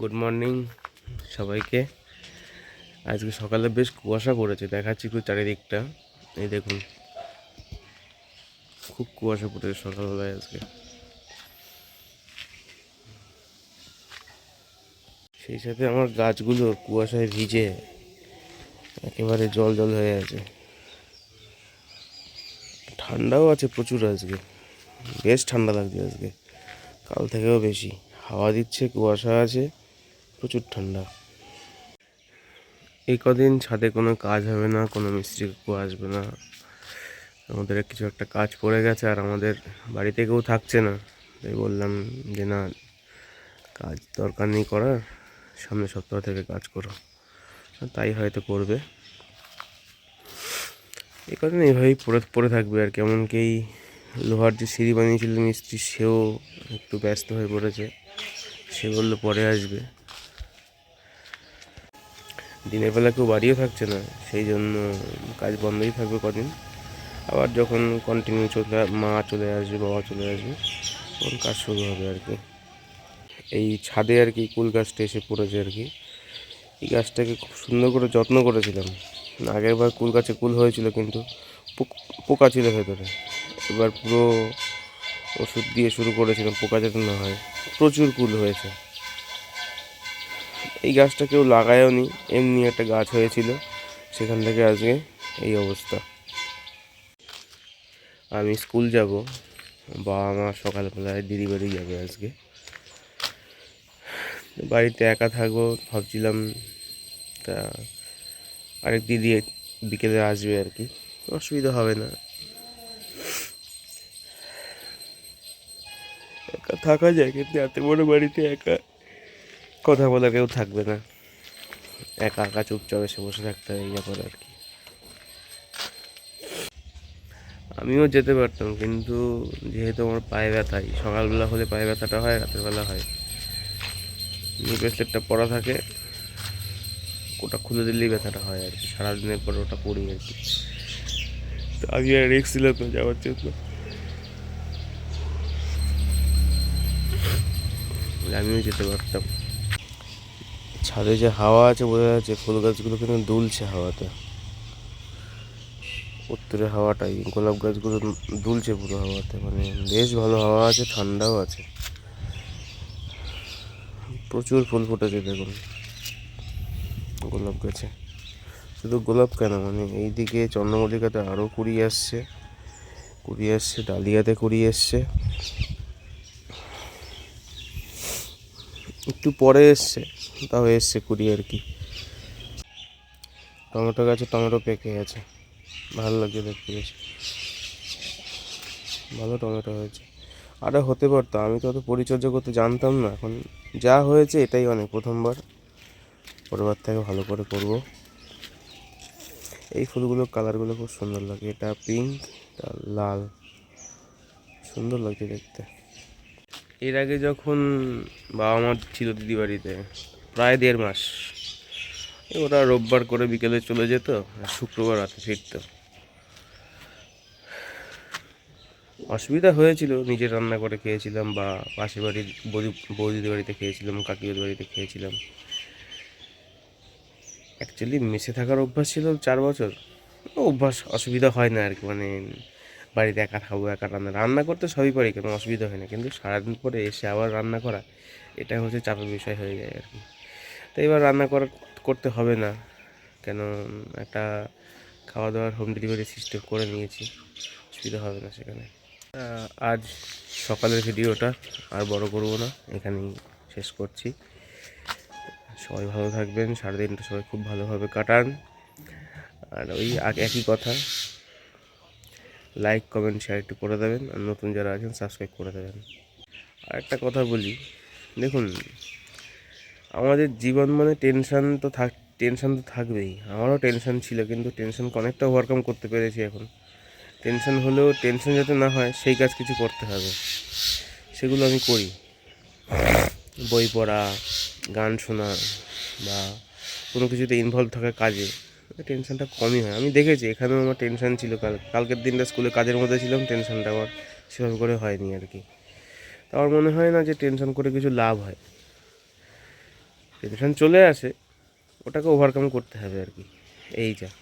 Good morning সবাইকে। আজকে সকালে বেশ কুয়াশা পড়েছে, দেখাচ্ছি একটু চারিদিকটা। এই দেখুন, খুব কুয়াশা পড়েছে সকালবেলায় আজকে। সেই সাথে আমার গাছগুলো কুয়াশায় ভিজে, একেবারে জল জল হয়ে আছে। ঠান্ডাও আছে প্রচুর আজকে, বেশ ঠান্ডা লাগছে আজকে। কাল থেকেও বেশি। হাওয়া দিচ্ছে, কুয়াশা আছে। প্রচুর ঠান্ডা। এই কদিন ছাদে কোনো কাজ হবে না, কোনো মিস্ত্রি কাকু আসবে না। আমাদের কিছু একটা কাজ পড়ে গেছে আর আমাদের বাড়িতে কেউ থাকছে না। তাই বললাম যে না, কাজ দরকার নেই করার সামনের সপ্তাহ থেকে কাজ করো। তাই হয়তো করবে। এই কদিন এইভাবেই পড়ে পড়ে থাকবে আর কি। লোহার যে সিঁড়ি বানিয়েছিল মিস্ত্রি, সেও একটু ব্যস্ত হয়ে পড়েছে। সে বলল পরে আসবে। দিনের বেলা কেউ বাড়িও থাকছে না, সেই জন্য কাজ বন্ধই থাকবে কদিন। আবার যখন কন্টিনিউ চলে মা চলে আসবে, বাবা চলে আসবে, তখন কাজ শুরু হবে আর কি। এই ছাদে আর কি, কুল গাছটা এসে পড়েছে আর কি। এই গাছটাকে খুব সুন্দর করে যত্ন করেছিলাম। আগের বার কুল গাছে কুল হয়েছিল কিন্তু পোক- ছিল ভেতরে। এবার পুরো ওষুধ দিয়ে শুরু করেছিলাম, পোকা যাতে না হয়। প্রচুর কুল হয়েছে। এই গাছটা কেউ লাগায়ও নি। এমনি একটা গাছ হয়েছিল। সেখান থেকে আজকে এই অবস্থা। আমি স্কুল যাব। বাবা মা সকালবেলায় দিদি বাড়ি যাবে আজকে। বাড়িতে একা থাকব ভাবছিলাম, তা আরেক দিদি বিকেলে আসবে আর কি। অসুবিধা হবে না। একা থাকা যায় কিন্তু এত বড় বাড়িতে একা। কথা বলা কেউ থাকবে না। একা একা চুপচাপ এসে বসে থাকতে হবে এই ব্যাপার আর কি। আমিও যেতে পারতাম, কিন্তু যেহেতু আমার পায়ে ব্যথাই সকালবেলা হলে পায়ে ব্যথাটা হয়, রাতের বেলা হয়। নি ব্রেসলেটটা পরা থাকে, ওটা খুলে দিলেই ব্যথাটা হয় আর কি, সারাদিনের পর ওটা পড়ি আর কি। তো আমি আর রিক্স ছিল তো যাওয়ার জন্য। আমিও যেতে পারতাম। ছাদে যে হাওয়া আছে, বোঝা যাচ্ছে ফুল গাছগুলো কিন্তু দুলছে হাওয়াতে। উত্তরের হাওয়াটাই, গোলাপ গাছগুলো দুলছে পুরো হাওয়াতে মানে বেশ ভালো হাওয়া আছে, ঠান্ডাও আছে। প্রচুর ফুল ফুটেছে দেখুন, গোলাপ গাছে। শুধু গোলাপ কেন মানে এইদিকে চন্দ্রমল্লিকাতে আরও কুড়ি আসছে কুড়ি আসছে, ডালিয়াতে কুড়ি এসছে। একটু পরে এসছে। তাও এসছে কুড়ি আর কি। টমেটো গাছে টমেটো পেকে গেছে। ভালো লাগছে দেখতে বেশ। ভালো টমেটো হয়েছে। আরে হতে পারতো, আমি তো অত পরিচর্যা করতে জানতাম না। এখন যা হয়েছে এটাই অনেক। প্রথমবার। পরেরবার থেকে ভালো করে করব। এই ফুলগুলোর কালারগুলো খুব সুন্দর লাগে। এটা পিঙ্ক এটা লাল। সুন্দর লাগছে দেখতে। এর আগে যখন বাবা মা ছিল দিদি বাড়িতে প্রায় দেড় মাস। ওরা রোববার করে বিকেলে চলে যেত, আর শুক্রবার রাতে ফিরতো। অসুবিধা হয়েছিল, নিজে রান্না করে খেয়েছিলাম বা পাশের বাড়ির বৌদি বৌদিদের বাড়িতে খেয়েছিলাম কাকিদের বাড়িতে খেয়েছিলাম। অ্যাকচুয়ালি মেসে থাকার অভ্যাস ছিল চার বছর। অভ্যাস অসুবিধা হয় না আর কি মানে বাড়িতে একা খাব, একা রান্না রান্না করতে সবই পারি, কোনো অসুবিধা হয় না। কিন্তু সারাদিন পরে এসে আবার রান্না করা, এটা হচ্ছে চাপের বিষয় হয়ে যায় আর কি। তো এবার রান্না করা, করতে হবে না। কেন, একটা খাওয়া দাওয়ার হোম ডেলিভারি সিস্টেম করে নিয়েছি অসুবিধা হবে না সেখানে। আজ সকালের ভিডিওটা, আর বড় করব না, এখানেই শেষ করছি। সবাই ভালো থাকবেন সারাদিনটা সবাই খুব ভালোভাবে কাটান। আর ওই একই কথা লাইক কমেন্ট শেয়ার একটু করে দেবেন, আর নতুন যারা আছেন সাবস্ক্রাইব করে দেবেন। আর একটা কথা বলি, দেখুন আমাদের জীবন মানে টেনশান তো থাক টেনশন তো থাকবেই। আমারও টেনশান ছিল, কিন্তু টেনশনকে অনেকটা ওভারকাম করতে পেরেছি এখন। টেনশান হলেও টেনশন যাতে না হয়, সেই কাজ কিছু করতে হবে। সেগুলো আমি করি। বই পড়া, গান শোনা, বা কোনো কিছুতে ইনভলভ থাকা কাজে টেনশনটা কমই হয়। আমি দেখেছি, এখানেও আমার টেনশন ছিল। কাল, কালকের দিনটা স্কুলে কাজের মধ্যে ছিলাম টেনশনটা আমার সেভাবে করে হয়নি আর কি। আমার মনে হয় না যে টেনশন করে কিছু লাভ হয়। টেনশন চলে আসে ওটাকে ওভারকাম করতে হবে আর কি। এই যা।